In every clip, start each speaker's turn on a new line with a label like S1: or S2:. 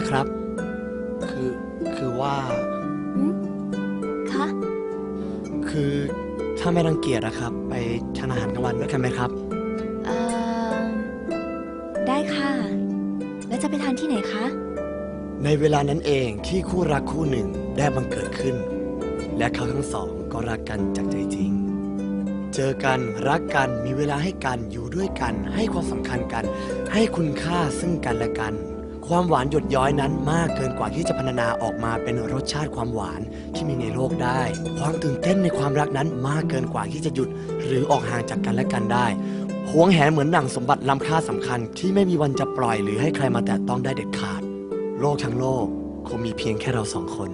S1: นะครับ คือคือว่า
S2: หืมคะ
S1: คือถ้าไม่รังเกียจนะครับ ไปทานอาหารกลางวันด้วยกันไหมครับ
S2: เอ่อได้ค่ะ แล้วจะไปทานที่ไหนคะ
S1: ในเวลานั้นเองที่คู่รักคู่หนึ่งได้บังเกิดขึ้น และเขาทั้งสองก็รักกันจากใจจริง เจอกันรักกันมีเวลาให้กันอยู่ด้วยกัน ให้ความสำคัญกัน ให้คุณค่าซึ่งกันและกัน ความหวานหยดย้อยนั้นมากเกินกว่าที่จะพรรณนาออกมาเป็นรสชาติความหวานที่มีในโลกได้ ความตื่นเต้นในความรักนั้นมากเกินกว่าที่จะหยุดหรือออกห่างจากกันและกันได้หวงแหนเหมือนหนังสมบัติล้ำค่าสำคัญที่ไม่มีวันจะปล่อยหรือให้ใครมาแตะต้องได้เด็ดขาด โลกทั้งโลกคงมีเพียงแค่เราสองคน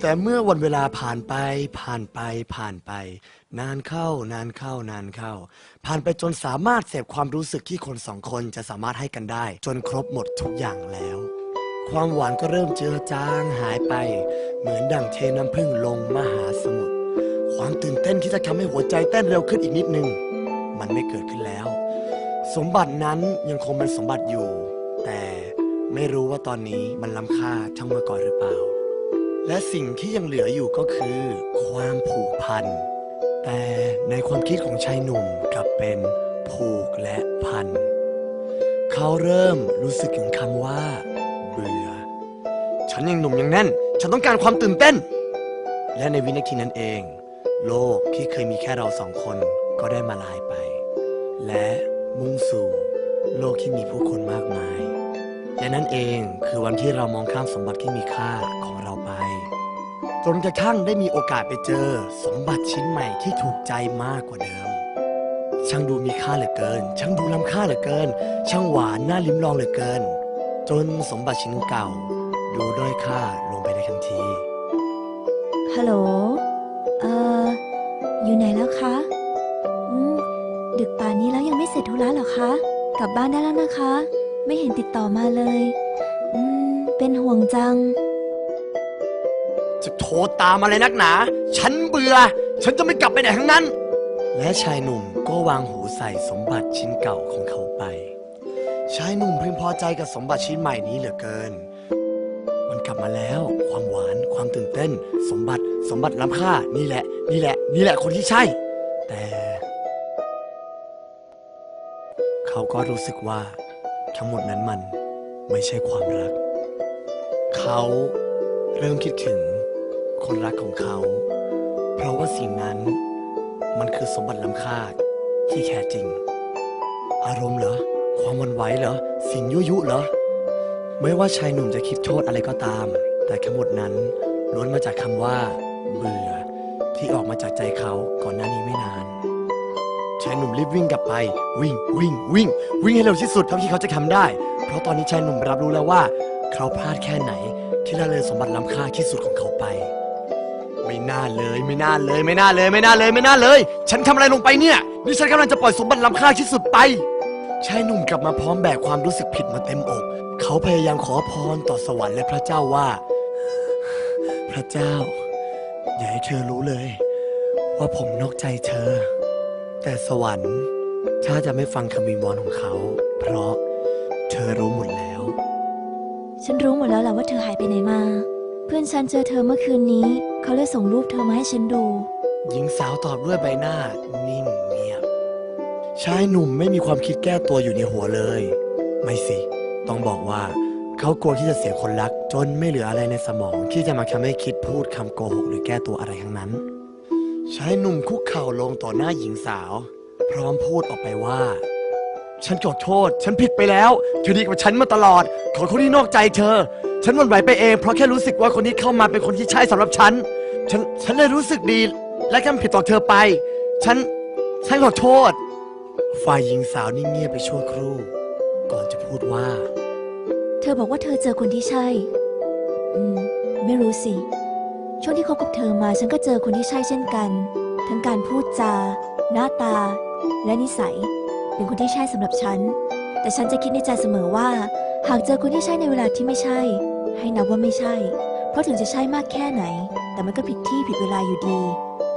S1: แต่เมื่อวันเวลาผ่านไปผ่านไปผ่านไป นานเข้านานเข้านานเข้า ผ่านไปจนสามารถเสพความรู้สึกที่คนสองคนจะสามารถให้กันได้ จนครบหมดทุกอย่างแล้ว ความหวานก็เริ่มเจือจางหายไป เหมือนดั่งเทน้ำพึ่งลงมหาสมุทรความตื่นเต้นที่จะทำให้หัวใจเต้นเร็วขึ้นอีกนิดนึง มันไม่เกิดขึ้นแล้ว สมบัตินั้นยังคงเป็นสมบัติอยู่ แต่ไม่รู้ว่าตอนนี้มันล้ำค่าเท่าเมื่อก่อนหรือเปล่า และสิ่งที่ยังเหลืออยู่ก็คือ ความผูกพัน แต่ในความคิดของชายหนุ่มกลับเป็นผูกและพัน เขาเริ่มรู้สึกถึงคำว่า เบื่อ ฉันยังหนุ่มยังแน่น ฉันต้องการความตื่นเต้น และในวินาทีนั้นเอง โลกที่เคยมีแค่เราสองคนก็ได้มาลายไป และมุ่งสู่โลกที่มีผู้คนมากมาย และนั่นเองคือวันที่เรามองข้ามสมบัติที่มีค่าของเราไป จนกระทั่งได้มีโอกาสไปเจอสมบัติชิ้นใหม่ที่ถูกใจมากกว่าเดิม ช่างดูมีค่าเหลือเกิน ช่างดูล้ำค่าเหลือเกิน ช่างหวานน่าลิ้มลองเหลือเกิน จนสมบัติชิ้นเก่า ดูด้อยค่าลงไปในทันที
S2: ฮัลโหลเอ่ออยู่ไหนแล้วคะอืมดึกป่านนี้แล้วยังไม่เสร็จธุระหรอคะ กลับบ้านได้แล้วนะคะ ไม่เห็นติดต่อมาเลย อืม เป็นห่วงจัง
S1: จะโทรตามอะไรนักหนา ฉันเบื่อ ฉันจะไม่กลับไปไหนทั้งนั้น และชายหนุ่มก็วางหูใส่สมบัติชิ้นเก่าของเขาไป ชายหนุ่มพึงพอใจกับสมบัติชิ้นใหม่นี้เหลือเกิน มันกลับมาแล้ว ความหวาน ความตื่นเต้น สมบัติ สมบัติล้ำค่า นี่แหละ นี่แหละ นี่แหละคนที่ใช่ แต่ เขาก็รู้สึกว่า ทั้งหมดนั้นมันไม่ใช่ความรัก เขาเริ่มคิดถึง คนรักของเขา เพราะว่าสิ่งนั้นมันคือสมบัติล้ำค่าที่แท้จริง อารมณ์เหรอ ความหวันไหวเหรอ สิ่งยุยุเหรอ ไม่ว่าชายหนุ่มจะคิดโทษอะไรก็ตาม แต่ทั้งหมดนั้นล้วนมาจากคำว่า เบื่อ ที่ออกมาจากใจเขาก่อนหน้านี้ไม่นาน ชายหนุ่มรีบวิ่งกลับไป วิ่งวิ่งวิ่ง วิ่งให้เร็วที่สุดเท่าที่เขาจะทำได้ เพราะตอนนี้ชายหนุ่มรับรู้แล้วว่า เขาพลาดแค่ไหนที่ละเลยสมบัติล้ำค่าที่สุดของเขาไป ไม่น่าเลยไม่น่าเลยไม่น่าเลยไม่น่าเลยไม่น่าเลย ฉันทำอะไรลงไปเนี่ย นี่ฉันกำลังจะปล่อยสมบัติล้ำค่าที่สุดไปชายหนุ่มกลับมาพร้อมแบกความรู้สึกผิดมาเต็มอก เขาพยายามขอพรต่อสวรรค์และพระเจ้าว่า พระเจ้า อย่าให้เธอรู้เลย ว่าผมนอกใจเธอ แต่สวรรค์ถ้าจะไม่ฟังคำวิงวอนของเขา เพราะเธอรู้หมดแล้ว
S2: ฉันรู้หมดแล้วแหละว่าเธอหายไปไหนมา เพื่อนฉันเจอเธอเมื่อคืนนี้ เขาเลยส่งรูปเธอมาให้ฉันดู
S1: หญิงสาวตอบด้วยใบหน้า นิ่งเงียบชายหนุ่มไม่มีความคิดแก้ตัวอยู่ในหัวเลย ไม่สิ ต้องบอกว่า เขากลัวที่จะเสียคนรัก จนไม่เหลืออะไรในสมอง ที่จะมาทำให้คิดพูดคำโกหกหรือแก้ตัวอะไรทั้งนั้น ชายหนุ่มคุกเข่าลงต่อหน้าหญิงสาว พร้อมพูดออกไปว่า ฉันขอโทษ ฉันผิดไปแล้วเธอดีกว่าฉันมาตลอด ขอคนที่นอกใจเธอ ฉันหวันไหวไปเองเพราะแค่รู้สึกว่าคนที่เข้ามาเป็นคนที่ใช่สำหรับฉัน ฉัน ฉันเลยรู้สึกดี และทำผิดต่อเธอไป ฉัน ฉันขอโทษ ฝ่ายหญิงสาวนิ่งเงียบไปชั่วครู่ ก่อนจะพูดว่า
S2: เธอบอกว่าเธอเจอคนที่ใช่ อืม ไม่รู้สิ ช่วงที่คบกับเธอมาฉันก็เจอคนที่ใช่เช่นกัน ทั้งการพูดจา หน้าตา และนิสัย เป็นคนที่ใช่สำหรับฉัน แต่ฉันจะคิดในใจเสมอว่า หากเจอคนที่ใช่ในเวลาที่ไม่ใช่ ให้นับว่าไม่ใช่ เพราะถึงจะใช่มากแค่ไหน แต่มันก็ผิดที่ผิดเวลาอยู่ดี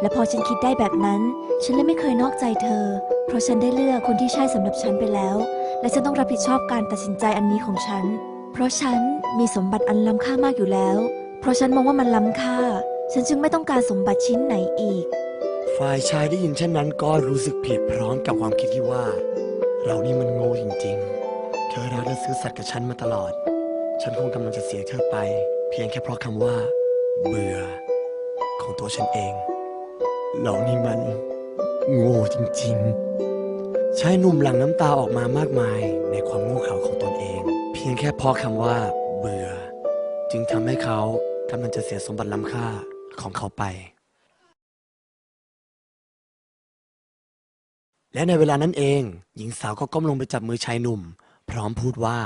S2: และพอฉันคิดได้แบบนั้น ฉันเลยไม่เคยนอกใจเธอ เพราะฉันได้เลือกคนที่ใช่สำหรับฉันไปแล้ว และฉันต้องรับผิดชอบการตัดสินใจอันนี้ของฉัน เพราะฉันมีสมบัติอันล้ำค่ามากอยู่แล้ว เพราะฉันมองว่ามันล้ำค่า ฉันจึงไม่ต้องการสมบัติชิ้นไหนอีก
S1: ฝ่ายชายได้ยินเช่นนั้นก็รู้สึกผิดพร้อมกับความคิดที่ว่า เรานี่มันโง่จริง ๆ ธอรักและซื้อสัตย์กับฉันมาตลอด ฉันคงกำลังจะเสียเธอไป เพียงแค่เพราะคำว่า เบื่อ ของตัวฉันเองเรานี่มัน โง่จริงๆชายหนุ่มหลั่งน้ำตาออกมามากมาย ในความโง่เขลาของตนเอง เพียงแค่เพราะคำว่า เบื่อ จึงทำให้เขากำลังจะเสียสมบัติล้ำค่าของเขาไป และในเวลานั้นเอง หญิงสาวก็ก้มลงไปจับมือชายหนุ่ม พร้อมพูดว่า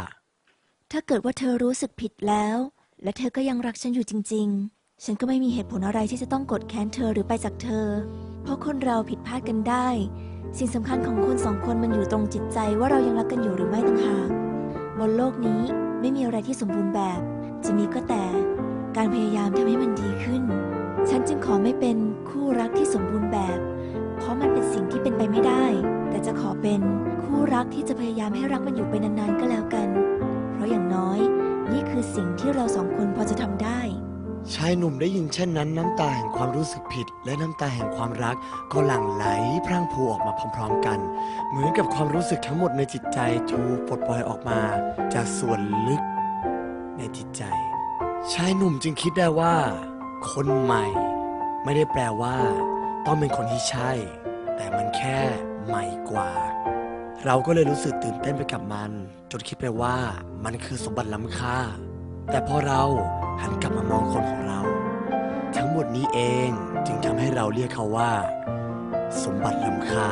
S2: ถ้าเกิดว่าเธอรู้สึกผิดแล้ว และเธอก็ยังรักฉันอยู่จริง ๆ ฉันก็ไม่มีเหตุผลอะไรที่จะต้องกดแค้นเธอหรือไปจากเธอ เพราะคนเราผิดพลาดกันได้ สิ่งสำคัญของคนสองคนมันอยู่ตรงจิตใจว่าเรายังรักกันอยู่หรือไม่ต่างหากบนโลกนี้ไม่มีอะไรที่สมบูรณ์แบบ จะมีก็แต่การพยายามทำให้มันดีขึ้น ฉันจึงขอไม่เป็นคู่รักที่สมบูรณ์แบบ เพราะมันเป็นสิ่งที่เป็นไปไม่ได้ แต่จะขอเป็นคู่รักที่จะพยายามให้รักมันอยู่ไปนานๆก็แล้วกัน เพราะอย่างน้อย นี่คือสิ่งที่เราสองคนพอจะทำได้
S1: ชายหนุ่มได้ยินเช่นนั้นน้ำตาแห่งความรู้สึกผิด และน้ำตาแห่งความรัก ก็หลั่งไหลพรั่งพรูออกมาพร้อมๆกัน เหมือนกับความรู้สึกทั้งหมดในจิตใจถูกปลดปล่อยออกมา จากส่วนลึก ในจิตใจ ชายหนุ่มจึงคิดได้ว่า คนใหม่ ไม่ได้แปลว่า ต้องเป็นคนที่ใช่ แต่มันแค่ ใหม่กว่า เราก็เลยรู้สึกตื่นเต้นไปกับมัน จนคิดไปว่ามันคือสมบัติล้ำค่า แต่พอเราหันกลับมามองคนของเรา ทั้งหมดนี้เองจึงทำให้เราเรียกเขาว่า สมบัติล้ำค่า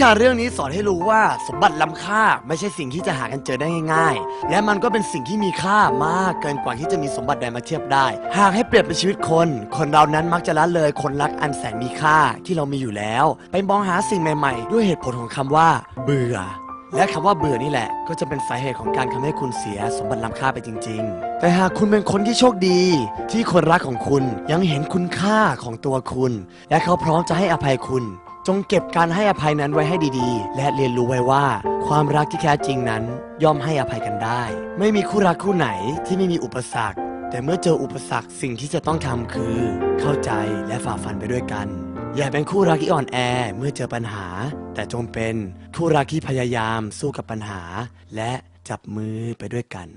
S1: นี่ค่ะเรื่องนี้สอนให้รู้ว่าสมบัติล้ำค่าไม่ใช่สิ่งที่จะหากันเจอได้ง่าย ๆ และมันก็เป็นสิ่งที่มีค่ามากเกินกว่าที่จะมีสมบัติใดมาเทียบได้ หากให้เปรียบเป็นชีวิตคน คนเรานั้นมักจะละเลยคนรักอันแสนมีค่าที่เรามีอยู่แล้ว ไปมองหาสิ่งใหม่ ๆ ด้วยเหตุผลของคำว่า เบื่อ และคำว่าเบื่อนี่แหละ ก็จะเป็นสาเหตุของการทำให้คุณเสียสมบัติล้ำค่าไปจริง ๆแต่หากคุณเป็นคนที่โชคดี ที่คนรักของคุณยังเห็นคุณค่าของตัวคุณ และเขาพร้อมจะให้อภัยคุณ จงเก็บการให้อภัยนั้นไว้ให้ดีๆ และเรียนรู้ไว้ว่า ความรักที่แท้จริงนั้น ย่อมให้อภัยกันได้ ไม่มีคู่รักคู่ไหนที่ไม่มีอุปสรรค แต่เมื่อเจออุปสรรคสิ่งที่จะต้องทำคือ เข้าใจและฝ่าฟันไปด้วยกัน อย่าเป็นคู่รักที่อ่อนแอเมื่อเจอปัญหา แต่จงเป็นคู่รักที่พยายามสู้กับปัญหา และจับมือไปด้วยกัน